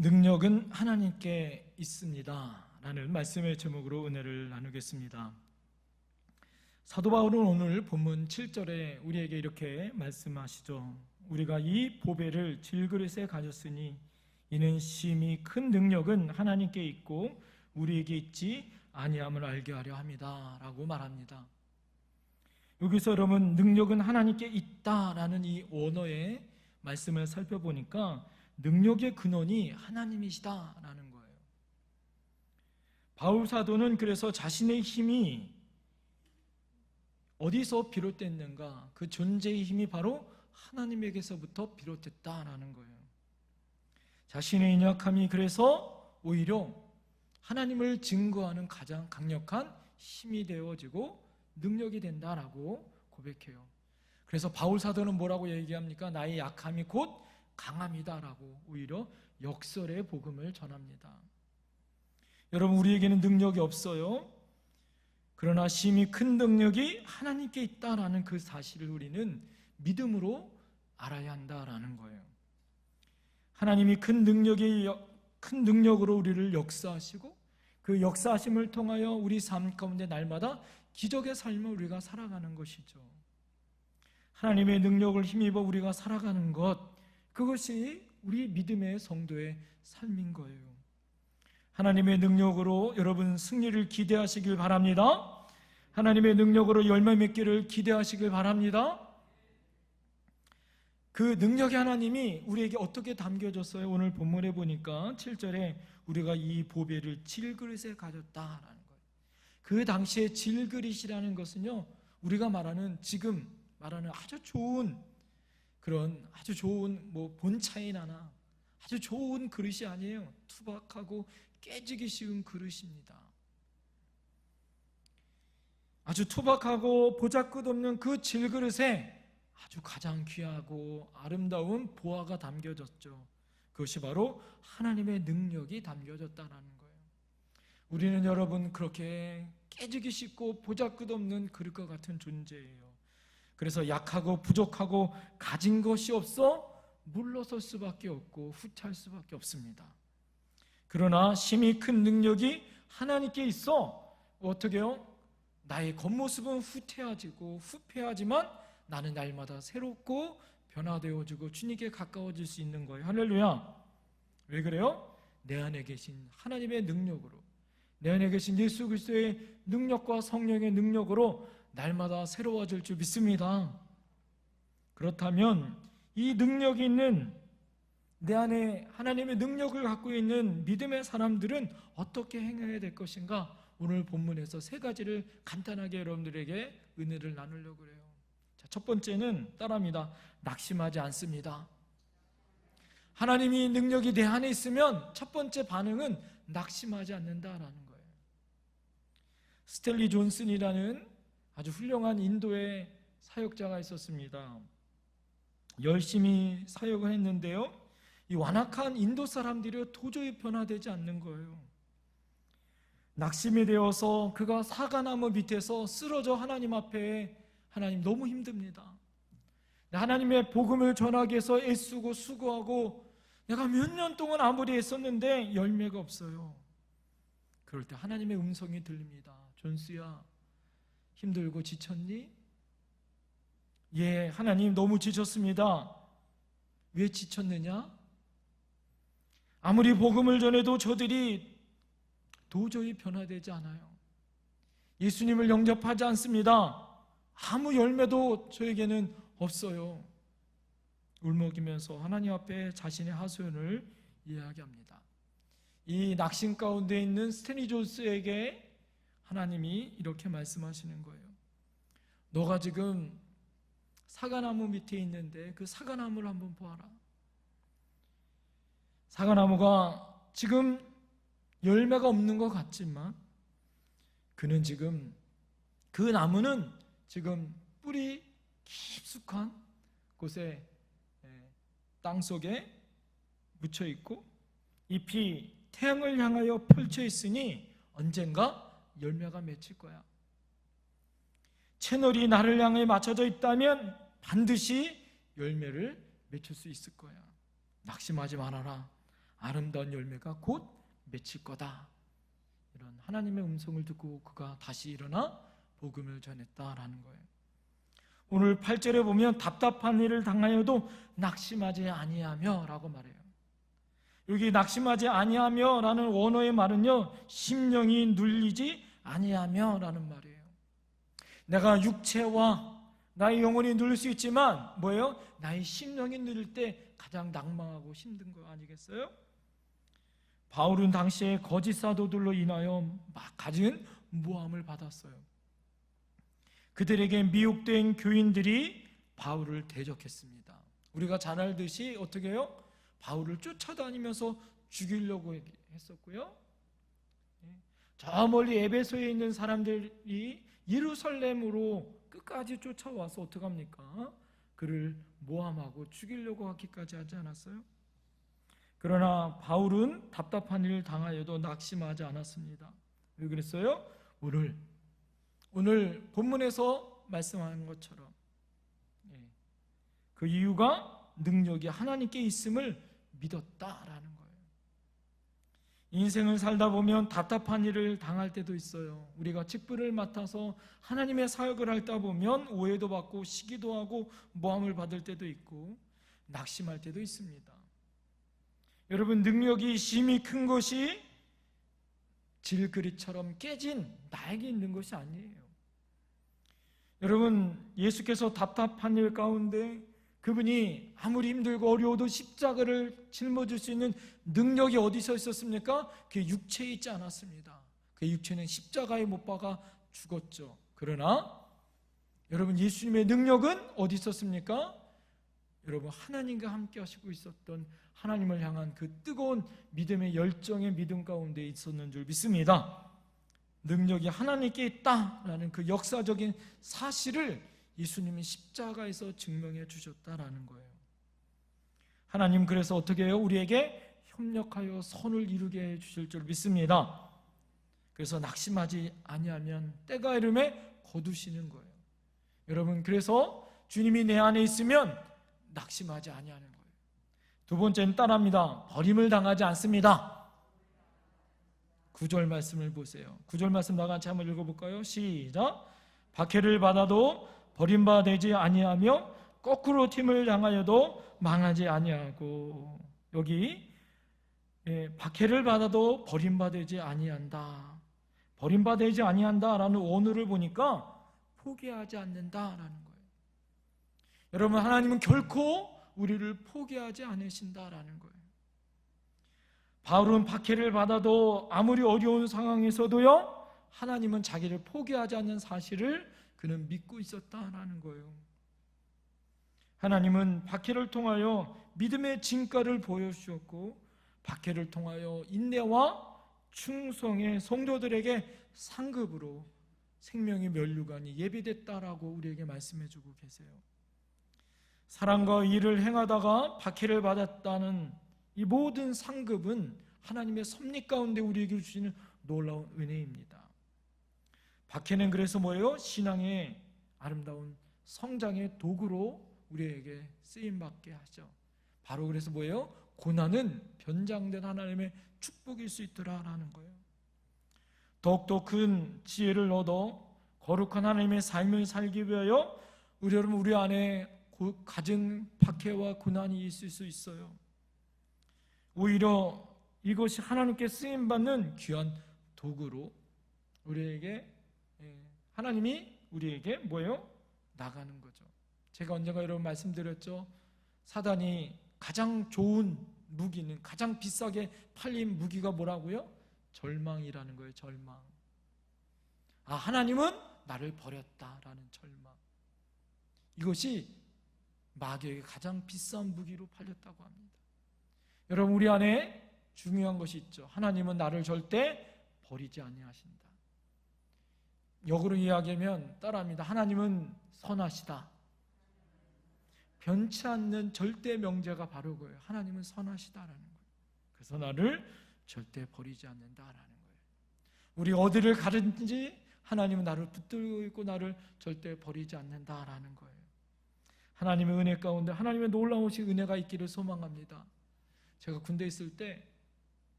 능력은 하나님께 있습니다. 라는 말씀의 제목으로 은혜를 나누겠습니다. 사도 바울은 오늘 본문 7절에 우리에게 이렇게 말씀하시죠. 우리가 이 보배를 질그릇에 가졌으니 이는 심히 큰 능력은 하나님께 있고 우리에게 있지 아니함을 알게 하려 합니다라고 말합니다. 여기서 여러분 능력은 하나님께 있다라는 이 언어의 말씀을 살펴보니까 능력의 근원이 하나님이시다라는 거예요. 바울 사도는 그래서 자신의 힘이 어디서 비롯됐는가? 그 존재의 힘이 바로 하나님에게서부터 비롯됐다라는 거예요. 자신의 연약함이 그래서 오히려 하나님을 증거하는 가장 강력한 힘이 되어지고 능력이 된다라고 고백해요. 그래서 바울 사도는 뭐라고 얘기합니까? 나의 약함이 곧 강함이다라고 오히려 역설의 복음을 전합니다. 여러분 우리에게는 능력이 없어요. 그러나 심히 큰 능력이 하나님께 있다라는 그 사실을 우리는 믿음으로 알아야 한다라는 거예요. 하나님이 큰 능력이 큰 능력으로 우리를 역사하시고 그 역사하심을 통하여 우리 삶 가운데 날마다 기적의 삶을 우리가 살아가는 것이죠. 하나님의 능력을 힘입어 우리가 살아가는 것 그것이 우리 믿음의 성도의 삶인 거예요. 하나님의 능력으로 여러분 승리를 기대하시길 바랍니다. 하나님의 능력으로 열매 맺기를 기대하시길 바랍니다. 그 능력의 하나님이 우리에게 어떻게 담겨졌어요? 오늘 본문에 보니까 7절에 우리가 이 보배를 질그릇에 가졌다라는 거예요. 그 당시에 질그릇이라는 것은요, 우리가 말하는 지금 말하는 아주 좋은 그런 아주 좋은 뭐 본차이나나 아주 좋은 그릇이 아니에요. 투박하고 깨지기 쉬운 그릇입니다. 아주 투박하고 보잘것없는 그 질그릇에 아주 가장 귀하고 아름다운 보화가 담겨졌죠. 그것이 바로 하나님의 능력이 담겨졌다는 거예요. 우리는 여러분 그렇게 깨지기 쉽고 보잘것없는 그릇과 같은 존재예요. 그래서 약하고 부족하고 가진 것이 없어 물러설 수밖에 없고 후퇴할 수밖에 없습니다. 그러나 심히 큰 능력이 하나님께 있어 어떻게요? 나의 겉모습은 후퇴하지고 후패하지만 나는 날마다 새롭고 변화되어지고 주님께 가까워질 수 있는 거예요. 할렐루야. 왜 그래요? 내 안에 계신 하나님의 능력으로 내 안에 계신 예수 그리스도의 능력과 성령의 능력으로 날마다 새로워질 줄 믿습니다. 그렇다면 이 능력이 있는 내 안에 하나님의 능력을 갖고 있는 믿음의 사람들은 어떻게 행해야 될 것인가? 오늘 본문에서 세 가지를 간단하게 여러분들에게 은혜를 나누려고 그래요. 자, 첫 번째는 따라합니다. 낙심하지 않습니다. 하나님이 능력이 내 안에 있으면 첫 번째 반응은 낙심하지 않는다라는 거예요. 스텔리 존슨이라는 아주 훌륭한 인도의 사역자가 있었습니다. 열심히 사역을 했는데요. 이 완악한 인도 사람들이 도저히 변화되지 않는 거예요. 낙심이 되어서 그가 사과나무 밑에서 쓰러져 하나님 앞에 하나님 너무 힘듭니다. 하나님의 복음을 전하기 위해서 애쓰고 수고하고 내가 몇 년 동안 아무리 애썼는데 열매가 없어요. 그럴 때 하나님의 음성이 들립니다. 존수야, 힘들고 지쳤니? 예, 하나님 너무 지쳤습니다. 왜 지쳤느냐? 아무리 복음을 전해도 저들이 도저히 변화되지 않아요. 예수님을 영접하지 않습니다. 아무 열매도 저에게는 없어요. 울먹이면서 하나님 앞에 자신의 하소연을 이야기합니다. 이 낙심 가운데 있는 스테니 존스에게 하나님이 이렇게 말씀하시는 거예요. 너가 지금 사과나무 밑에 있는데 그 사과나무를 한번 보아라. 사과나무가 지금 열매가 없는 것 같지만 그는 지금 그 나무는 지금 뿌리 깊숙한 곳에 땅 속에 묻혀 있고 잎이 태양을 향하여 펼쳐 있으니 언젠가 열매가 맺힐 거야. 채널이 나를 향해 맞춰져 있다면 반드시 열매를 맺힐 수 있을 거야. 낙심하지 말아라. 아름다운 열매가 곧 맺힐 거다. 이런 하나님의 음성을 듣고 그가 다시 일어나 복음을 전했다라는 거예요. 오늘 8절에 보면 답답한 일을 당하여도 낙심하지 아니하며라고 말해요. 여기 낙심하지 아니하며라는 원어의 말은요. 심령이 눌리지 아니하며 라는 말이에요. 내가 육체와 나의 영혼이 눌릴 수 있지만 뭐예요? 나의 심령이 눌릴 때 가장 낭망하고 힘든 거 아니겠어요? 바울은 당시에 거짓 사도들로 인하여 막 가진 모함을 받았어요. 그들에게 미혹된 교인들이 바울을 대적했습니다. 우리가 잘 알듯이 어떻게 해요? 바울을 쫓아다니면서 죽이려고 했었고요. 예. 저 멀리 에베소에 있는 사람들이 예루살렘으로 끝까지 쫓아와서 어떡합니까? 그를 모함하고 죽이려고 하기까지 하지 않았어요? 그러나 바울은 답답한 일을 당하여도 낙심하지 않았습니다. 왜 그랬어요? 오늘 오늘 본문에서 말씀하는 것처럼 예. 그 이유가 능력이 하나님께 있음을 거예요. 인생을 살다 보면 답답한 일을 당할 때도 있어요. 우리가 직분을 맡아서 하나님의 사역을 할다 보면 오해도 받고 시기도 하고 모함을 받을 때도 있고 낙심할 때도 있습니다. 여러분 능력이 심히 큰 것이 질그릇처럼 깨진 나에게 있는 것이 아니에요. 여러분 예수께서 답답한 일 가운데 그분이 아무리 힘들고 어려워도 십자가를 짊어질 수 있는 능력이 어디서 있었습니까? 그 육체에 있지 않았습니다. 그 육체는 십자가에 못 박아 죽었죠. 그러나 여러분 예수님의 능력은 어디 있었습니까? 여러분 하나님과 함께 하시고 있었던 하나님을 향한 그 뜨거운 믿음의 열정의 믿음 가운데 있었는 줄 믿습니다. 능력이 하나님께 있다라는 그 역사적인 사실을 예수님이 십자가에서 증명해 주셨다라는 거예요. 하나님 그래서 어떻게 해요? 우리에게 협력하여 선을 이루게 해 주실 줄 믿습니다. 그래서 낙심하지 아니하면 때가 이름에 거두시는 거예요. 여러분 그래서 주님이 내 안에 있으면 낙심하지 아니하는 거예요. 두 번째는 따라합니다. 버림을 당하지 않습니다. 구절 말씀을 보세요. 구절 말씀 나같이 한번 읽어볼까요? 시작. 박해를 받아도 버림받지 아니하며 거꾸로 팀을 당하여도 망하지 아니하고 여기 예, 박해를 받아도 버림받지 아니한다. 버림받지 아니한다라는 원어를 보니까 포기하지 않는다라는 거예요. 여러분 하나님은 결코 우리를 포기하지 않으신다라는 거예요. 바울은 박해를 받아도 아무리 어려운 상황에서도요 하나님은 자기를 포기하지 않는 사실을 그는 믿고 있었다라는 거예요. 하나님은 박해를 통하여 믿음의 진가를 보여주셨고 박해를 통하여 인내와 충성의 성도들에게 상급으로 생명의 면류관이 예비됐다라고 우리에게 말씀해주고 계세요. 사랑과 일을 행하다가 박해를 받았다는 이 모든 상급은 하나님의 섭리 가운데 우리에게 주시는 놀라운 은혜입니다. 박해는 그래서 뭐예요? 신앙의 아름다운 성장의 도구로 우리에게 쓰임 받게 하죠. 바로 그래서 뭐예요? 고난은 변장된 하나님의 축복일 수 있더라라는 거예요. 더욱더 큰 지혜를 얻어 거룩한 하나님의 삶을 살기 위하여 우리 여러분 우리 안에 가진 박해와 고난이 있을 수 있어요. 오히려 이것이 하나님께 쓰임 받는 귀한 도구로 우리에게 예, 하나님이 우리에게 뭐예요? 나가는 거죠. 제가 언젠가 여러분 말씀드렸죠. 사단이 가장 좋은 무기는 가장 비싸게 팔린 무기가 뭐라고요? 절망이라는 거예요. 절망. 아 하나님은 나를 버렸다라는 절망. 이것이 마귀에게 가장 비싼 무기로 팔렸다고 합니다. 여러분 우리 안에 중요한 것이 있죠. 하나님은 나를 절대 버리지 아니하신다. 역으로 이야기하면 따라합니다. 하나님은 선하시다. 변치 않는 절대 명제가 바로 그예요 하나님은 선하시다라는 거예요. 그래서 나를 절대 버리지 않는다라는 거예요. 우리 어디를 가든지 하나님은 나를 붙들고 있고 나를 절대 버리지 않는다라는 거예요. 하나님의 은혜 가운데 하나님의 놀라우신 은혜가 있기를 소망합니다. 제가 군대 있을 때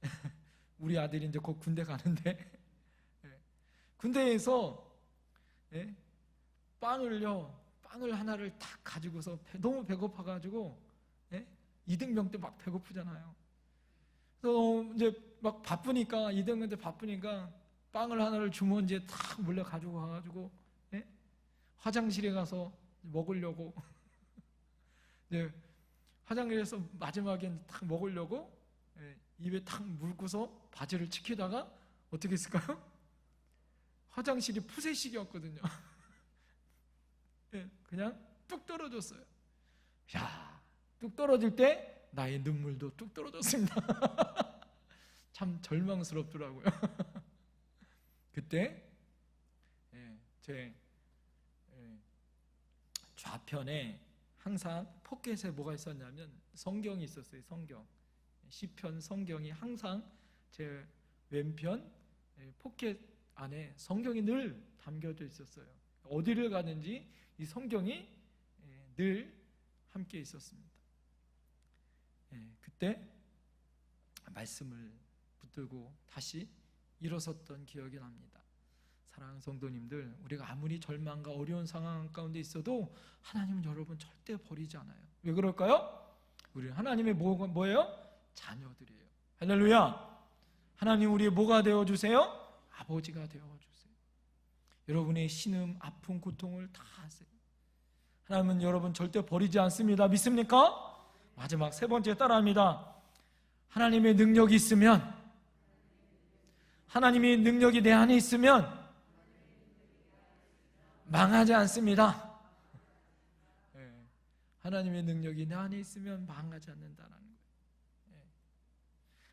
우리 아들이 이제 곧 군대 가는데 예. 군대에서 예? 빵을요 빵을 하나를 탁 가지고서 배- 너무 배고파 가지고 예? 이등병 때 막 배고프잖아요. 그래서 이제 막 바쁘니까 이등병 때 바쁘니까 빵을 하나를 주머니에 탁 몰래 가지고 가가지고 예? 화장실에 가서 먹으려고 이제 화장실에서 마지막에 탁 먹으려고 예, 입에 탁 물고서 바지를 지키다가 어떻게 했을까요? 화장실이 푸세식이었거든요. 예, 그냥 뚝 떨어졌어요. 야, 뚝 떨어질 때 나의 눈물도 뚝 떨어졌습니다. 참 절망스럽더라고요. 그때 예, 제 예, 좌편에 항상 포켓에 뭐가 있었냐면 성경이 있었어요. 성경. 시편 성경이 항상 제 왼편 예, 포켓 안에 성경이 늘 담겨져 있었어요. 어디를 가든지 이 성경이 예, 늘 함께 있었습니다. 예, 그때 말씀을 붙들고 다시 일어섰던 기억이 납니다. 사랑하는 성도님들, 우리가 아무리 절망과 어려운 상황 가운데 있어도 하나님은 여러분 절대 버리지 않아요. 왜 그럴까요? 우리 하나님의 뭐, 뭐예요? 자녀들이에요. 할렐루야. 하나님 우리의 뭐가 되어 주세요? 아버지가 되어 주세요. 여러분의 신음, 아픔, 고통을 다 아세요. 하나님은 여러분 절대 버리지 않습니다. 믿습니까? 마지막 세 번째 따라합니다. 하나님의 능력이 있으면 하나님의 능력이 내 안에 있으면 망하지 않습니다. 예. 하나님의 능력이 내 안에 있으면 망하지 않는다는 거예요. 예.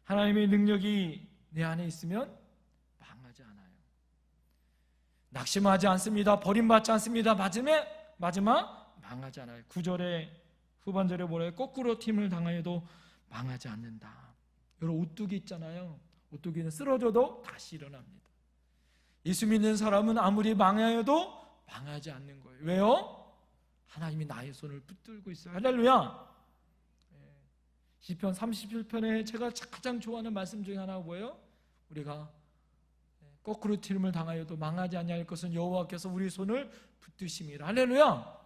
하나님의 능력이 내 안에 있으면 망하지 않아요. 낙심하지 않습니다. 버림받지 않습니다. 마지막 마지막 망하지 않아요. 구절에 후반절에 뭐래요? 거꾸로 팀을 당하여도 망하지 않는다. 여러분 오뚜기 있잖아요. 오뚜기는 쓰러져도 다시 일어납니다. 예수 믿는 사람은 아무리 망하여도 망하지 않는 거예요. 왜요? 하나님이 나의 손을 붙들고 있어요. 할렐루야. 예. 시편 37편에 제가 가장 좋아하는 말씀 중에 하나가 뭐예요? 우리가 예, 거꾸로 튀름을 당하여도 망하지 아니할 것은 여호와께서 우리 손을 붙드심이라. 할렐루야.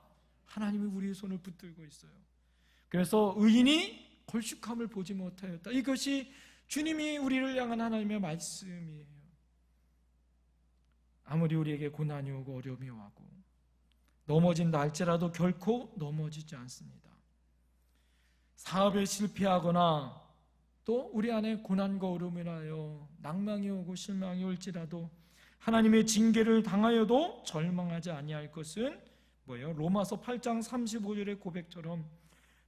하나님이 우리의 손을 붙들고 있어요. 그래서 의인이 걸쭉함을 보지 못하였다. 이것이 주님이 우리를 향한 하나님의 말씀이에요. 아무리 우리에게 고난이 오고 어려움이 오고 넘어진다 할지라도 결코 넘어지지 않습니다. 사업에 실패하거나 또 우리 안에 고난과 어려움이 나요 낭망이 오고 실망이 올지라도 하나님의 징계를 당하여도 절망하지 아니할 것은 뭐예요? 로마서 8장 35절의 고백처럼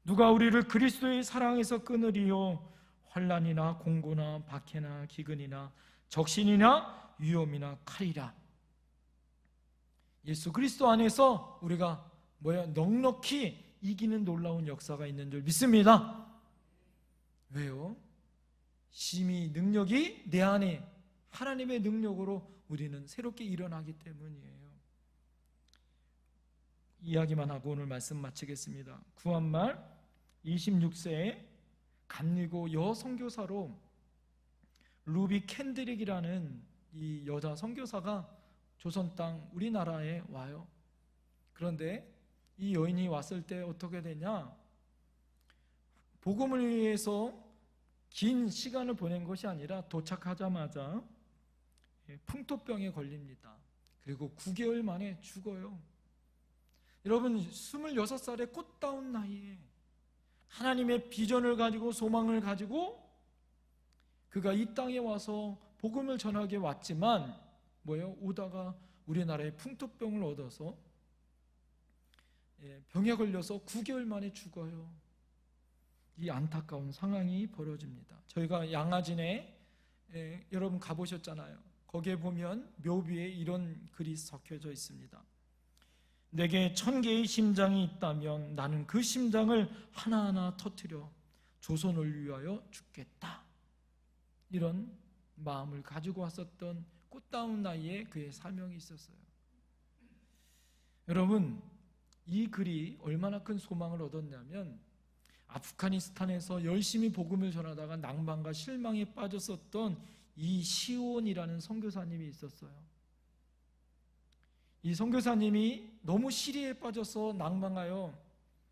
누가 우리를 그리스도의 사랑에서 끊으리요 환란이나 공고나 박해나 기근이나 적신이나 위험이나 칼이라 예수 그리스도 안에서 우리가 뭐야 넉넉히 이기는 놀라운 역사가 있는 줄 믿습니다. 왜요? 심히 능력이 내 안에 하나님의 능력으로 우리는 새롭게 일어나기 때문이에요. 이야기만 하고 오늘 말씀 마치겠습니다. 구한말 26세에 감리고 여 선교사로 루비 캔드릭이라는 이 여자 선교사가 조선 땅 우리나라에 와요. 그런데 이 여인이 왔을 때 어떻게 되냐? 복음을 위해서 긴 시간을 보낸 것이 아니라 도착하자마자 예, 풍토병에 걸립니다. 그리고 9개월 만에 죽어요. 여러분 26살의 꽃다운 나이에 하나님의 비전을 가지고 소망을 가지고 그가 이 땅에 와서 복음을 전하게 왔지만 뭐예요? 오다가 우리나라에 풍토병을 얻어서 예, 병에 걸려서 9개월 만에 죽어요. 이 안타까운 상황이 벌어집니다. 저희가 양아진에 예, 여러분 가보셨잖아요. 거기에 보면 묘비에 이런 글이 적혀져 있습니다. 내게 천 개의 심장이 있다면 나는 그 심장을 하나하나 터뜨려 조선을 위하여 죽겠다. 이런 마음을 가지고 왔었던 꽃다운 나이에 그의 사명이 있었어요. 여러분, 이 글이 얼마나 큰 소망을 얻었냐면 아프가니스탄에서 열심히 복음을 전하다가 낭만과 실망에 빠졌었던 이 시온이라는 선교사님이 있었어요. 이 선교사님이 너무 시리에 빠져서 낭망하여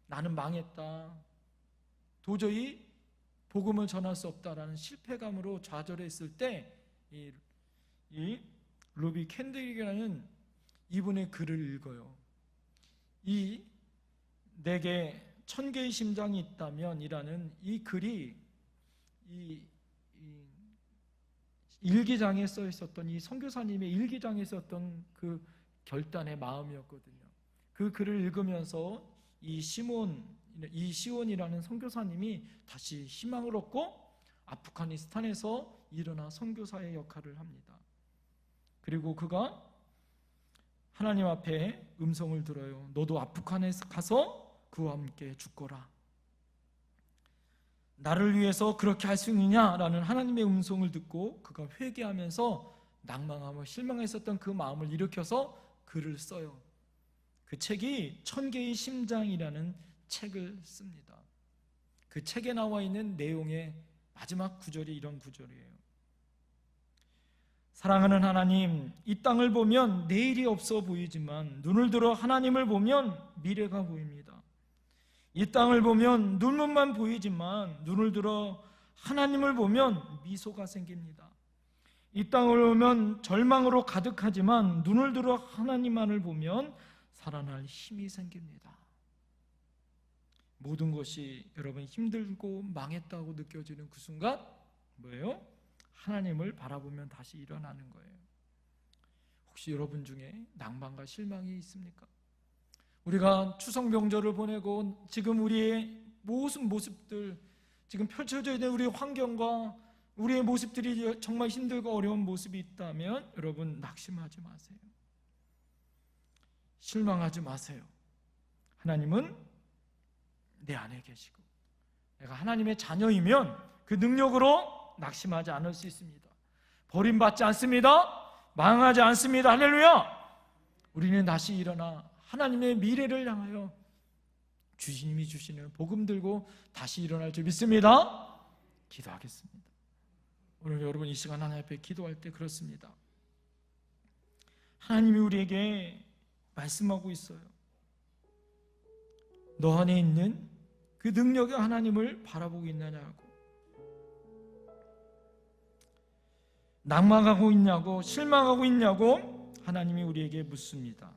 나는 망했다. 도저히 복음을 전할 수 없다라는 실패감으로 좌절했을 때 이, 이 루비 캔들이라는 이분의 글을 읽어요. 이 내게 천 개의 심장이 있다면이라는 이 글이 이, 이 일기장에 써 있었던 이 선교사님의 일기장에 썼던 그 결단의 마음이었거든요. 그 글을 읽으면서 이 시몬 이 시온이라는 선교사님이 다시 희망을 얻고 아프가니스탄에서 일어나 선교사의 역할을 합니다. 그리고 그가 하나님 앞에 음성을 들어요. 너도 아프간에 가서 그와 함께 죽거라. 나를 위해서 그렇게 할 수 있느냐라는 하나님의 음성을 듣고 그가 회개하면서 낭망하며 실망했었던 그 마음을 일으켜서 글을 써요. 그 책이 천 개의 심장이라는 책을 씁니다. 그 책에 나와 있는 내용의 마지막 구절이 이런 구절이에요. 사랑하는 하나님, 이 땅을 보면 내일이 없어 보이지만 눈을 들어 하나님을 보면 미래가 보입니다. 이 땅을 보면 눈물만 보이지만 눈을 들어 하나님을 보면 미소가 생깁니다. 이 땅을 보면 절망으로 가득하지만 눈을 들어 하나님만을 보면 살아날 힘이 생깁니다. 모든 것이 여러분 힘들고 망했다고 느껴지는 그 순간 뭐예요? 하나님을 바라보면 다시 일어나는 거예요. 혹시 여러분 중에 낭만과 실망이 있습니까? 우리가 추석 명절을 보내고 지금 우리의 모든 모습들 지금 펼쳐져 있는 우리 환경과 우리의 모습들이 정말 힘들고 어려운 모습이 있다면 여러분 낙심하지 마세요. 실망하지 마세요. 하나님은 내 안에 계시고 내가 하나님의 자녀이면 그 능력으로 낙심하지 않을 수 있습니다. 버림받지 않습니다. 망하지 않습니다. 할렐루야. 우리는 다시 일어나 하나님의 미래를 향하여 주님이 주시는 복음 들고 다시 일어날 줄 믿습니다. 기도하겠습니다. 오늘 여러분 이 시간 하나님 앞에 기도할 때 그렇습니다. 하나님이 우리에게 말씀하고 있어요. 너 안에 있는 그 능력의 하나님을 바라보고 있느냐고. 낭망하고 있냐고, 실망하고 있냐고 하나님이 우리에게 묻습니다.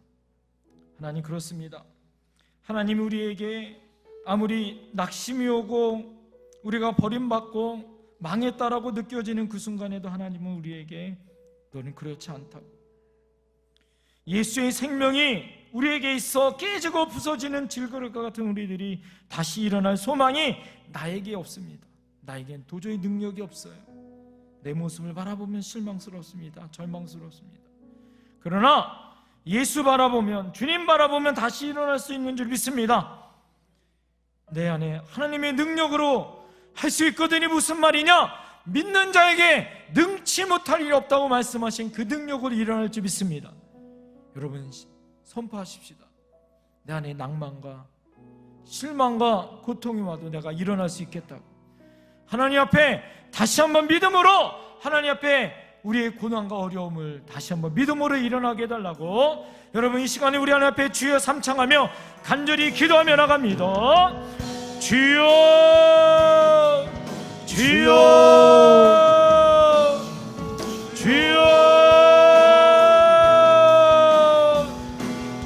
하나님 그렇습니다. 하나님이 우리에게 아무리 낙심이 오고 우리가 버림받고 망했다라고 느껴지는 그 순간에도 하나님은 우리에게 너는 그렇지 않다고. 예수의 생명이 우리에게 있어 깨지고 부서지는 질그릇과 같은 우리들이 다시 일어날 소망이 나에게 없습니다. 나에겐 도저히 능력이 없어요. 내 모습을 바라보면 실망스럽습니다. 절망스럽습니다. 그러나 예수 바라보면 주님 바라보면 다시 일어날 수 있는 줄 믿습니다. 내 안에 하나님의 능력으로 할 수 있거든이 무슨 말이냐? 믿는 자에게 능치 못할 일이 없다고 말씀하신 그 능력으로 일어날 줄 믿습니다. 여러분 선포하십시다. 내 안에 낭만과 실망과 고통이 와도 내가 일어날 수 있겠다고. 하나님 앞에 다시 한번 믿음으로 하나님 앞에 우리의 고난과 어려움을 다시 한번 믿음으로 일어나게 해달라고. 여러분 이 시간에 우리 하나님 앞에 주여 삼창하며 간절히 기도하며 나갑니다. 주여! 주여